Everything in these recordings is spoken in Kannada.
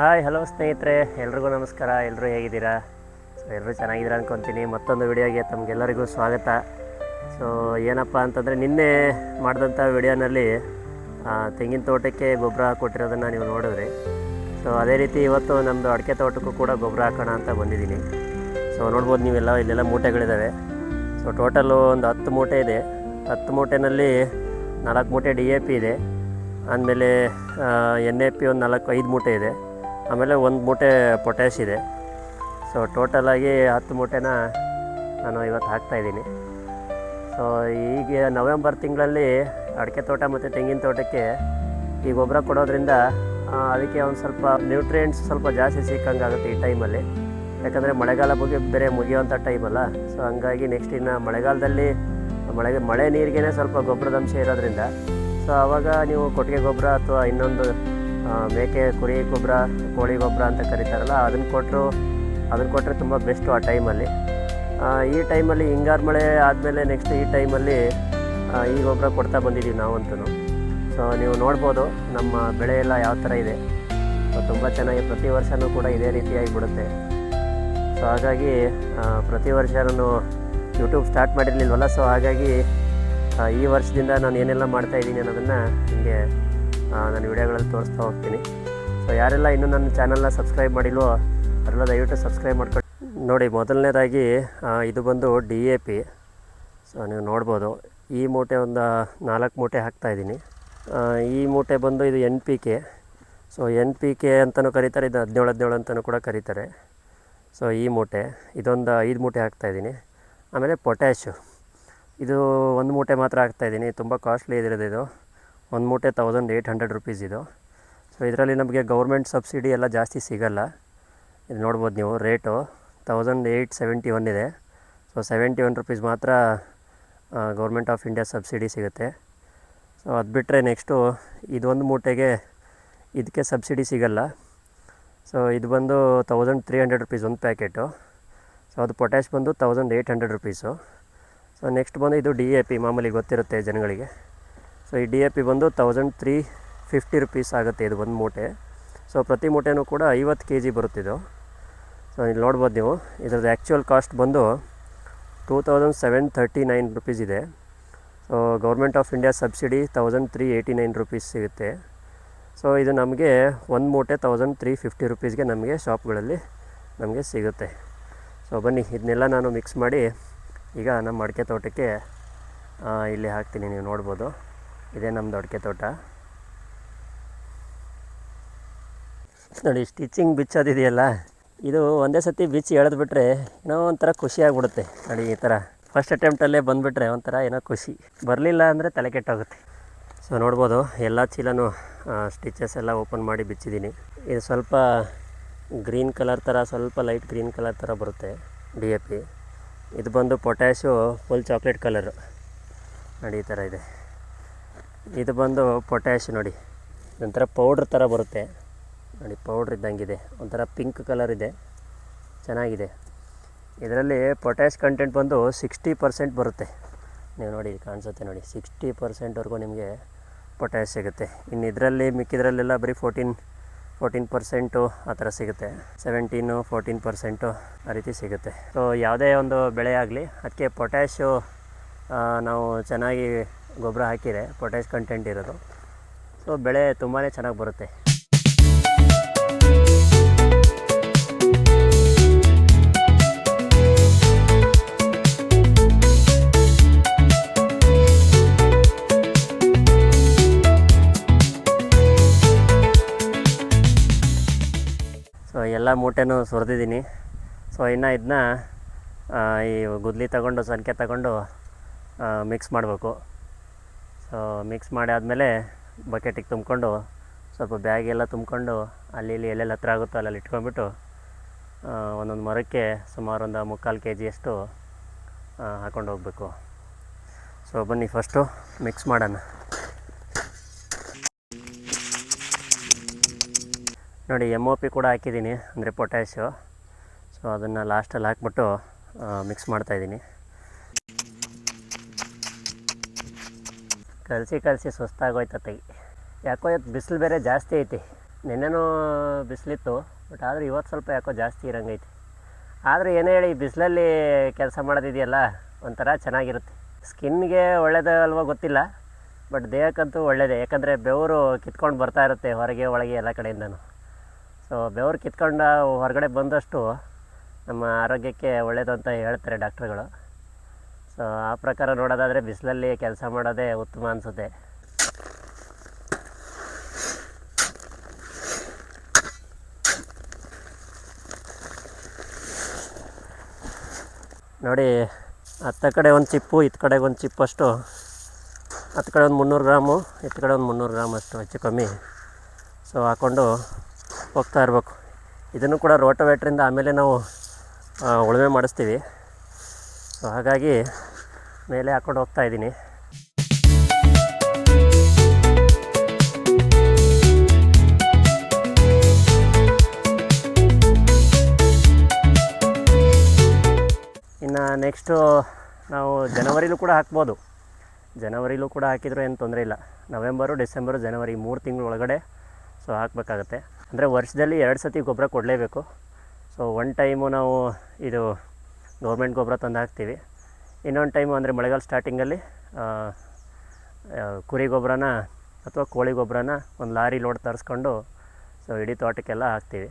ಹಾಯ್, ಹಲೋ ಸ್ನೇಹಿತರೆ, ಎಲ್ರಿಗೂ ನಮಸ್ಕಾರ ಎಲ್ಲರೂ ಹೇಗಿದ್ದೀರಾ? ಸೊ ಎಲ್ಲರೂ ಚೆನ್ನಾಗಿದ್ದೀರಾ ಅನ್ಕೊತೀನಿ. ಮತ್ತೊಂದು ವಿಡಿಯೋಗೆ ತಮಗೆಲ್ಲರಿಗೂ ಸ್ವಾಗತ. ಸೊ, ಏನಪ್ಪ ಅಂತಂದರೆ, ನಿನ್ನೆ ಮಾಡಿದಂಥ ವಿಡಿಯೋನಲ್ಲಿ ತೆಂಗಿನ ತೋಟಕ್ಕೆ ಗೊಬ್ಬರ ಕೊಟ್ಟಿರೋದನ್ನು ನೀವು ನೋಡಿದ್ರಿ. ಸೊ, ಅದೇ ರೀತಿ ಇವತ್ತು ನಮ್ಮದು ಅಡಿಕೆ ತೋಟಕ್ಕೂ ಕೂಡ ಗೊಬ್ಬರ ಹಾಕೋಣ ಅಂತ ಬಂದಿದ್ದೀನಿ. ಸೊ, ನೋಡ್ಬೋದು ನೀವೆಲ್ಲ, ಇಲ್ಲೆಲ್ಲ ಮೂಟೆಗಳಿದ್ದಾವೆ. ಸೊ, ಟೋಟಲು ಒಂದು ಹತ್ತು ಮೂಟೆ ಇದೆ. ಹತ್ತು ಮೂಟೆನಲ್ಲಿ ನಾಲ್ಕು ಮೂಟೆ ಡಿ ಎ ಪಿ ಇದೆ. ಆಮೇಲೆ ಎನ್ ಎ ಪಿ ಒಂದು ನಾಲ್ಕು ಐದು ಮೂಟೆ ಇದೆ. ಆಮೇಲೆ ಒಂದು ಮೂಟೆ ಪೊಟ್ಯಾಶ್ ಇದೆ. ಸೊ ಟೋಟಲಾಗಿ ಹತ್ತು ಮೂಟೆನ ನಾನು ಇವತ್ತು ಹಾಕ್ತಾಯಿದ್ದೀನಿ ಸೊ ಈಗ ನವೆಂಬರ್ ತಿಂಗಳಲ್ಲಿ ಅಡಿಕೆ ತೋಟ ಮತ್ತು ತೆಂಗಿನ ತೋಟಕ್ಕೆ ಈ ಗೊಬ್ಬರ ಕೊಡೋದ್ರಿಂದ ಅದಕ್ಕೆ ಒಂದು ಸ್ವಲ್ಪ ನ್ಯೂಟ್ರಿಯೆಂಟ್ಸ್ ಸ್ವಲ್ಪ ಜಾಸ್ತಿ ಸಿಕ್ಕಂಗೆ ಆಗುತ್ತೆ ಈ ಟೈಮಲ್ಲಿ ಯಾಕಂದರೆ ಮಳೆಗಾಲ ಬಗ್ಗೆ ಬೇರೆ ಮುಗಿಯುವಂಥ ಟೈಮಲ್ಲ ಸೊ ಹಂಗಾಗಿ ನೆಕ್ಸ್ಟ್ ಇನ್ನು ಮಳೆಗಾಲದಲ್ಲಿ ಮಳೆ ಮಳೆ ನೀರಿಗೆ ಸ್ವಲ್ಪ ಗೊಬ್ಬರದ ಅಂಶ ಇರೋದ್ರಿಂದ. ಸೊ ಆವಾಗ ನೀವು ಕೊಟ್ಟಿಗೆ ಗೊಬ್ಬರ ಅಥವಾ ಇನ್ನೊಂದು ಮೇಕೆ, ಕುರಿ ಗೊಬ್ಬರ ಕೋಳಿ ಗೊಬ್ಬರ ಅಂತ ಕರೀತಾರಲ್ಲ, ಅದನ್ನು ಕೊಟ್ಟರು ಅದನ್ನು ಕೊಟ್ಟರೆ ತುಂಬ ಬೆಸ್ಟು ಆ ಟೈಮಲ್ಲಿ ಈ ಟೈಮಲ್ಲಿ ಹಿಂಗಾರು ಮಳೆ ಆದಮೇಲೆ ನೆಕ್ಸ್ಟ್ ಈ ಟೈಮಲ್ಲಿ ಈ ಗೊಬ್ಬರ ಕೊಡ್ತಾ ಬಂದಿದ್ದೀವಿ ನಾವಂತೂ ಸೊ ನೀವು ನೋಡ್ಬೋದು, ನಮ್ಮ ಬೆಳೆ ಎಲ್ಲ ಯಾವ ಥರ ಇದೆ. ಸೊ ತುಂಬ ಚೆನ್ನಾಗಿ ಪ್ರತಿ ವರ್ಷವೂ ಕೂಡ ಇದೇ ರೀತಿಯಾಗಿ ಬಿಡುತ್ತೆ. ಸೊ ಹಾಗಾಗಿ ಪ್ರತಿ ವರ್ಷ ನಾನು ಯೂಟ್ಯೂಬ್ ಸ್ಟಾರ್ಟ್ ಮಾಡಿರಲಿಲ್ವಲ್ಲ? ಸೊ ಹಾಗಾಗಿ ಈ ವರ್ಷದಿಂದ ನಾನು ಏನೆಲ್ಲ ಮಾಡ್ತಾಯಿದ್ದೀನಿ ಅನ್ನೋದನ್ನು ನಿಮಗೆ ನಾನು ವಿಡಿಯೋಗಳಲ್ಲಿ ತೋರಿಸ್ತಾ ಹೋಗ್ತೀನಿ. ಸೊ ಯಾರೆಲ್ಲ ಇನ್ನೂ ನನ್ನ ಚಾನಲ್ನ ಸಬ್ಸ್ಕ್ರೈಬ್ ಮಾಡಿಲ್ವೋ ಅದೆಲ್ಲ ದಯವಿಟ್ಟು ಸಬ್ಸ್ಕ್ರೈಬ್ ಮಾಡ್ಕೊಂಡು ನೋಡಿ, ಮೊದಲನೇದಾಗಿ ಇದು ಬಂದು ಡಿ ಎ ಪಿ ಸೊ ನೀವು ನೋಡ್ಬೋದು. ಈ ಮೂಟೆ ಒಂದು ನಾಲ್ಕು ಮೂಟೆ ಹಾಕ್ತಾಯಿದ್ದೀನಿ ಈ ಮೂಟೆ ಬಂದು ಇದು N P K so N P K ಅಂತಲೂ ಕರೀತಾರೆ, ಇದು ಹದಿನೇಳು ಹದಿನೇಳು ಅಂತಲೂ ಕೂಡ ಕರೀತಾರೆ. ಸೊ ಈ ಮೂಟೆ, ಇದೊಂದು ಐದು ಮೂಟೆ ಹಾಕ್ತಾಯಿದ್ದೀನಿ ಆಮೇಲೆ ಪೊಟ್ಯಾಶು ಇದು ಒಂದು ಮೂಟೆ ಮಾತ್ರ ಹಾಕ್ತಾಯಿದ್ದೀನಿ ತುಂಬ ಕಾಸ್ಟ್ಲಿ ಇದಿರೋದು ಇದು. ಒಂದು ಮೂಟೆ ತೌಸಂಡ್ ಏಯ್ಟ್ ಹಂಡ್ರೆಡ್ ರುಪೀಸ್ ಇದು. ಸೊ ಇದರಲ್ಲಿ ನಮಗೆ ಗೌರ್ಮೆಂಟ್ ಸಬ್ಸಿಡಿ ಎಲ್ಲ ಜಾಸ್ತಿ ಸಿಗೋಲ್ಲ. ಇದು ನೋಡ್ಬೋದು ನೀವು rate thousand eight seventy one ಇದೆ. ಸೊ ಸೆವೆಂಟಿ ಒನ್ ರುಪೀಸ್ ಮಾತ್ರ ಗೌರ್ಮೆಂಟ್ ಆಫ್ ಇಂಡಿಯಾ ಸಬ್ಸಿಡಿ ಸಿಗುತ್ತೆ. ಸೊ ಅದು ಬಿಟ್ಟರೆ ನೆಕ್ಸ್ಟು ಇದೊಂದು ಮೂಟೆಗೆ ಇದಕ್ಕೆ ಸಬ್ಸಿಡಿ ಸಿಗಲ್ಲ. ಸೊ ಇದು ಬಂದು ತೌಸಂಡ್ ತ್ರೀ ಹಂಡ್ರೆಡ್ ರುಪೀಸ್ ಒಂದು ಪ್ಯಾಕೆಟು ಸೊ ಅದು ಪೊಟ್ಯಾಶ್ ಬಂದು thousand eight hundred rupees so next ಬಂದು ಇದು ಡಿ ಎ ಪಿ ಮಾಮೂಲಿ ಗೊತ್ತಿರುತ್ತೆ ಜನಗಳಿಗೆ. ಸೊ ಈ ಡಿ ಎ ಪಿ ಬಂದು ತೌಸಂಡ್ ತ್ರೀ ಫಿಫ್ಟಿ ರುಪೀಸ್ ಆಗುತ್ತೆ. ಇದು ಒಂದು ಮೂಟೆ. ಸೊ ಪ್ರತಿ ಮೂಟೆನೂ ಕೂಡ ಐವತ್ತು ಕೆ ಜಿ ಬರುತ್ತಿದ್ದು ಸೊ ಇಲ್ಲಿ ನೋಡ್ಬೋದು ನೀವು. ಇದ್ರದ್ದು ಆ್ಯಕ್ಚುಯಲ್ ಕಾಸ್ಟ್ ಬಂದು two thousand seven thirty nine rupees ಇದೆ. So government of India subsidy thousand three eighty nine rupees ಸಿಗುತ್ತೆ. ಸೊ ಇದು ನಮಗೆ ಒಂದು ಮೂಟೆ ತೌಸಂಡ್ ತ್ರೀ ಫಿಫ್ಟಿ ರುಪೀಸ್ಗೆ ನಮಗೆ ಶಾಪ್ಗಳಲ್ಲಿ ನಮಗೆ ಸಿಗುತ್ತೆ. ಸೊ ಬನ್ನಿ ಇದನ್ನೆಲ್ಲ ನಾನು ಮಿಕ್ಸ್ ಮಾಡಿ ಈಗ ನಮ್ಮ ಅಡಿಕೆ ತೋಟಕ್ಕೆ ಇಲ್ಲಿ ಹಾಕ್ತೀನಿ. ನೀವು ನೋಡ್ಬೋದು. ಇದೇ ನಮ್ಮದು ಅಡಿಕೆ ತೋಟ. ನೋಡಿ ಸ್ಟಿಚಿಂಗ್ ಬಿಚ್ಚೋದಿದೆಯಲ್ಲ ಇದು ಒಂದೇ ಸತಿ ಬಿಚ್ಚಿ ಎಳೆದ್ಬಿಟ್ರೆ ಏನೋ ಒಂಥರ ಖುಷಿ ಆಗಿಬಿಡುತ್ತೆ. ನೋಡಿ, ಈ ಥರ. ಫಸ್ಟ್ ಅಟೆಂಪ್ಟಲ್ಲೇ ಬಂದುಬಿಟ್ರೆ ಒಂಥರ ಏನೋ ಖುಷಿ. ಬರಲಿಲ್ಲ ಅಂದರೆ ತಲೆ ಕೆಟ್ಟೋಗುತ್ತೆ. ಸೊ ನೋಡ್ಬೋದು, ಎಲ್ಲ ಚೀಲನೂ ಸ್ಟಿಚಸ್ ಎಲ್ಲ ಓಪನ್ ಮಾಡಿ ಬಿಚ್ಚಿದ್ದೀನಿ. ಇದು ಸ್ವಲ್ಪ ಗ್ರೀನ್ ಕಲರ್ ಥರ, ಸ್ವಲ್ಪ ಲೈಟ್ ಗ್ರೀನ್ ಕಲರ್ ಥರ ಬರುತ್ತೆ ಡಿ ಎ ಪಿ ಇದು ಬಂದು ಪೊಟ್ಯಾಶು ಫುಲ್ ಚಾಕ್ಲೇಟ್ ಕಲರು ನೋಡಿ, ಈ ಥರ ಇದೆ. ಇದು ಬಂದು ಪೊಟ್ಯಾಶ್ ನೋಡಿ. ಒಂಥರ ಪೌಡ್ರ್ ಥರ ಬರುತ್ತೆ. ನೋಡಿ ಪೌಡ್ರ್ ಇದ್ದಂಗಿದೆ. ಒಂಥರ ಪಿಂಕ್ ಕಲರ್ ಇದೆ. ಚೆನ್ನಾಗಿದೆ. ಇದರಲ್ಲಿ ಪೊಟ್ಯಾಶ್ ಕಂಟೆಂಟ್ ಬಂದು ಸಿಕ್ಸ್ಟಿ ಪರ್ಸೆಂಟ್ ಬರುತ್ತೆ. ನೀವು ನೋಡಿ ಕಾಣಿಸುತ್ತೆ ನೋಡಿ. ಸಿಕ್ಸ್ಟಿ ಪರ್ಸೆಂಟ್ವರೆಗೂ ನಿಮಗೆ ಪೊಟ್ಯಾಶ್ ಸಿಗುತ್ತೆ. ಇನ್ನು ಇದರಲ್ಲಿ ಮಿಕ್ಕಿದ್ರಲ್ಲೆಲ್ಲ ಬರೀ ಫೋರ್ಟೀನ್ ಫೋರ್ಟೀನ್ ಪರ್ಸೆಂಟು ಆ ಥರ ಸಿಗುತ್ತೆ. ಸೆವೆಂಟೀನು ಫೋರ್ಟೀನ್ ಪರ್ಸೆಂಟು ಆ ರೀತಿ ಸಿಗುತ್ತೆ. ಸೊ ಯಾವುದೇ ಒಂದು ಬೆಳೆ ಆಗಲಿ, ಅದಕ್ಕೆ ಪೊಟ್ಯಾಶು ನಾವು ಚೆನ್ನಾಗಿ ಗೊಬ್ಬರ ಹಾಕಿದರೆ ಪೊಟ್ಯಾಶ್ ಕಂಟೆಂಟ್ ಇರೋದು. ಸೊ ಬೆಳೆ ತುಂಬಾ ಚೆನ್ನಾಗಿ ಬರುತ್ತೆ. ಸೊ ಎಲ್ಲ ಮೂಟೆನೂ ಸುರಿದಿದ್ದೀನಿ. ಸೊ ಇನ್ನು ಇದನ್ನ ಈ ಗುದ್ಲಿ ತಗೊಂಡು ಸಂಖ್ಯೆ ತಗೊಂಡು ಮಿಕ್ಸ್ ಮಾಡಬೇಕು. ಸೊ ಮಿಕ್ಸ್ ಮಾಡಿ ಆದಮೇಲೆ ಬಕೆಟಿಗೆ ತುಂಬಿಕೊಂಡು, ಸ್ವಲ್ಪ ಬ್ಯಾಗೆಲ್ಲ ತುಂಬಿಕೊಂಡು, ಅಲ್ಲಿ ಇಲ್ಲಿ ಎಲ್ಲೆಲ್ಲಿ ಹತ್ರ ಆಗುತ್ತೋ ಅಲ್ಲೆಲ್ಲ ಇಟ್ಕೊಂಡ್ಬಿಟ್ಟು ಒಂದೊಂದು ಮರಕ್ಕೆ ಸುಮಾರು ಒಂದು ಮುಕ್ಕಾಲು ಕೆ ಜಿಯಷ್ಟು ಹಾಕೊಂಡು ಹೋಗಬೇಕು. ಸೊ ಬನ್ನಿ ಫಸ್ಟು ಮಿಕ್ಸ್ ಮಾಡೋಣ. ನೋಡಿ ಎಂ ಒ ಪಿ ಕೂಡ ಹಾಕಿದ್ದೀನಿ, ಅಂದರೆ ಪೊಟ್ಯಾಶು ಸೊ ಅದನ್ನು ಲಾಸ್ಟಲ್ಲಿ ಹಾಕ್ಬಿಟ್ಟು ಮಿಕ್ಸ್ ಮಾಡ್ತಾಯಿದ್ದೀನಿ ಕಲಸಿ ಕಲಸಿ ಸುಸ್ತಾಗೋಯ್ತತೆ ಯಾಕೋ ಇವತ್ತು ಬಿಸಿಲು ಬೇರೆ ಜಾಸ್ತಿ ಐತಿ. ನಿನ್ನೆನೂ ಬಿಸಿಲಿತ್ತು ಬಟ್ ಆದರೆ ಇವತ್ತು ಸ್ವಲ್ಪ ಯಾಕೋ ಜಾಸ್ತಿ ಇರಂಗೈತಿ. ಆದರೆ ಏನೇ ಹೇಳಿ ಬಿಸಿಲಲ್ಲಿ ಕೆಲಸ ಮಾಡೋದಿದೆಯಲ್ಲ, ಒಂಥರ ಚೆನ್ನಾಗಿರುತ್ತೆ. ಸ್ಕಿನ್ಗೆ ಒಳ್ಳೇದು ಅಲ್ವೋ ಗೊತ್ತಿಲ್ಲ ಬಟ್ ದೇಹಕ್ಕಂತೂ ಒಳ್ಳೆಯದೇ ಯಾಕಂದರೆ ಬೆವರು ಕಿತ್ಕೊಂಡು ಬರ್ತಾ ಇರುತ್ತೆ ಹೊರಗೆ, ಒಳಗೆ ಎಲ್ಲ ಕಡೆಯಿಂದನೂ. ಸೊ ಬೆವರು ಕಿತ್ಕೊಂಡು ಹೊರಗಡೆ ಬಂದಷ್ಟು ನಮ್ಮ ಆರೋಗ್ಯಕ್ಕೆ ಒಳ್ಳೆಯದು ಅಂತ ಹೇಳ್ತಾರೆ ಡಾಕ್ಟ್ರುಗಳು. ಸೊ ಆ ಪ್ರಕಾರ ನೋಡೋದಾದರೆ ಬಿಸಿಲಲ್ಲಿ ಕೆಲಸ ಮಾಡೋದೇ ಉತ್ತಮ ಅನಿಸುತ್ತೆ. ನೋಡಿ ಹತ್ತ ಕಡೆ ಒಂದು ಚಿಪ್ಪು ಇತ್ತ ಕಡೆಗೆ ಒಂದು ಚಿಪ್ಪಷ್ಟು ಹತ್ತು ಕಡೆ ಒಂದು ಮುನ್ನೂರು ಗ್ರಾಮು ಇತ್ತ ಕಡೆ ಒಂದು ಮುನ್ನೂರು ಗ್ರಾಮ್ ಅಷ್ಟು ಹೆಚ್ಚು ಕಮ್ಮಿ. ಸೊ ಹಾಕ್ಕೊಂಡು ಹೋಗ್ತಾ ಇರಬೇಕು. ಇದನ್ನು ಕೂಡ ರೋಟೋವೇಟ್ರಿಂದ ಆಮೇಲೆ ನಾವು ಉಳುಮೆ ಮಾಡಿಸ್ತೀವಿ. ಸೊ, ಹಾಗಾಗಿ ಮೇಲೆ ಹಾಕ್ಕೊಂಡು ಹೋಗ್ತಾ ಇದ್ದೀನಿ. ಇನ್ನು ನೆಕ್ಸ್ಟು ನಾವು ಜನವರಿಲೂ ಕೂಡ ಹಾಕ್ಬೋದು. ಜನವರಿಲೂ ಕೂಡ ಹಾಕಿದರೂ ಏನು ತೊಂದರೆ ಇಲ್ಲ. ನವೆಂಬರು, ಡಿಸೆಂಬರು, ಜನವರಿ ಮೂರು ತಿಂಗಳ ಒಳಗಡೆ ಸೊ ಹಾಕಬೇಕಾಗತ್ತೆ. ಅಂದರೆ ವರ್ಷದಲ್ಲಿ ಎರಡು ಸತಿ ಗೊಬ್ಬರ ಕೊಡಲೇಬೇಕು. ಸೊ ಒನ್ ಟೈಮು ನಾವು ಇದು ಗೌರ್ಮೆಂಟ್ ಗೊಬ್ಬರ ತಂದು ಹಾಕ್ತೀವಿ. ಇನ್ನೊಂದು ಟೈಮು ಅಂದರೆ ಮಳೆಗಾಲ ಸ್ಟಾರ್ಟಿಂಗಲ್ಲಿ ಕುರಿ ಗೊಬ್ಬರನ ಅಥವಾ ಕೋಳಿ ಗೊಬ್ಬರನ ಒಂದು ಲಾರಿ ಲೋಡ್ ತರಿಸ್ಕೊಂಡು ಸೊ ಇಡೀ ತೋಟಕ್ಕೆಲ್ಲ ಹಾಕ್ತೀವಿ.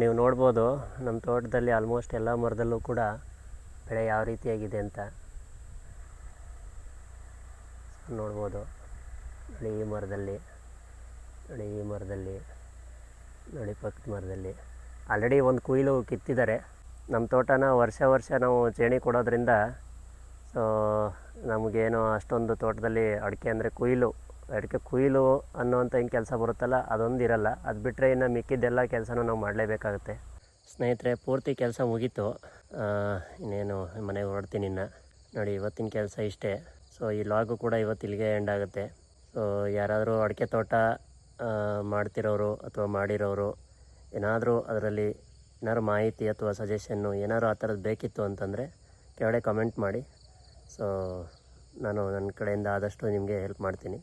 ನೀವು ನೋಡ್ಬೋದು ನಮ್ಮ ತೋಟದಲ್ಲಿ ಆಲ್ಮೋಸ್ಟ್ ಎಲ್ಲ ಮರದಲ್ಲೂ ಕೂಡ ಬೆಳೆ ಯಾವ ರೀತಿಯಾಗಿದೆ ಅಂತ. ನೋಡ್ಬೋದು ನೋಡಿ ಮರದಲ್ಲಿ ನೋಡಿ ಮರದಲ್ಲಿ ನೋಡಿ ಪಕ್ಕದ ಮರದಲ್ಲಿ. ಆಲ್ರೆಡಿ ಒಂದು ಕುಯಿಲು ಕಿತ್ತಿದ್ದಾರೆ. ನಮ್ಮ ತೋಟನ ವರ್ಷ ವರ್ಷ ನಾವು ಚೇಣಿ ಕೊಡೋದ್ರಿಂದ ಸೊ ನಮಗೇನು ಅಷ್ಟೊಂದು ತೋಟದಲ್ಲಿ ಅಡಿಕೆ ಅಂದರೆ ಕುಯ್ಲು, ಅಡಿಕೆ ಕುಯ್ಲು ಅನ್ನೋವಂಥ ಹಿಂಗೆ ಕೆಲಸ ಬರುತ್ತಲ್ಲ, ಅದೊಂದು ಇರಲ್ಲ. ಅದು ಬಿಟ್ಟರೆ ಇನ್ನು ಮಿಕ್ಕಿದ್ದೆಲ್ಲ ಕೆಲಸನೂ ನಾವು ಮಾಡಲೇಬೇಕಾಗುತ್ತೆ. ಸ್ನೇಹಿತರೆ, ಪೂರ್ತಿ ಕೆಲಸ ಮುಗೀತು. ಇನ್ನೇನು, ಮನೆಗೆ ಹೊರಡ್ತೀನಿ ಇನ್ನು. ನೋಡಿ, ಇವತ್ತಿನ ಕೆಲಸ ಇಷ್ಟೇ. ಸೊ ಈ ಲಾಗು ಕೂಡ ಇವತ್ತು ಇಲ್ಲಿಗೆ ಎಂಡ್ ಆಗುತ್ತೆ. ಸೊ ಯಾರಾದರೂ ಅಡಿಕೆ ತೋಟ ಮಾಡ್ತಿರೋರು ಅಥವಾ ಮಾಡಿರೋರು, ಏನಾದರೂ ಅದರಲ್ಲಿ ಏನಾದ್ರು ಮಾಹಿತಿ ಅಥವಾ ಸಜೆಷನ್ನು ಏನಾದ್ರು ಆ ಥರದ್ದು ಬೇಕಿತ್ತು ಅಂತಂದರೆ ಕೆಳಗಡೆ ಕಮೆಂಟ್ ಮಾಡಿ. ಸೊ ನಾನು ನನ್ನ ಕಡೆಯಿಂದ ಆದಷ್ಟು ನಿಮಗೆ ಹೆಲ್ಪ್ ಮಾಡ್ತೀನಿ.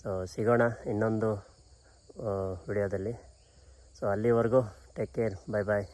ಸೊ ಸಿಗೋಣ ಇನ್ನೊಂದು ವಿಡಿಯೋದಲ್ಲಿ ಸೊ ಅಲ್ಲಿವರೆಗೂ ಟೇಕ್ ಕೇರ್ ಬಾಯ್ ಬಾಯ್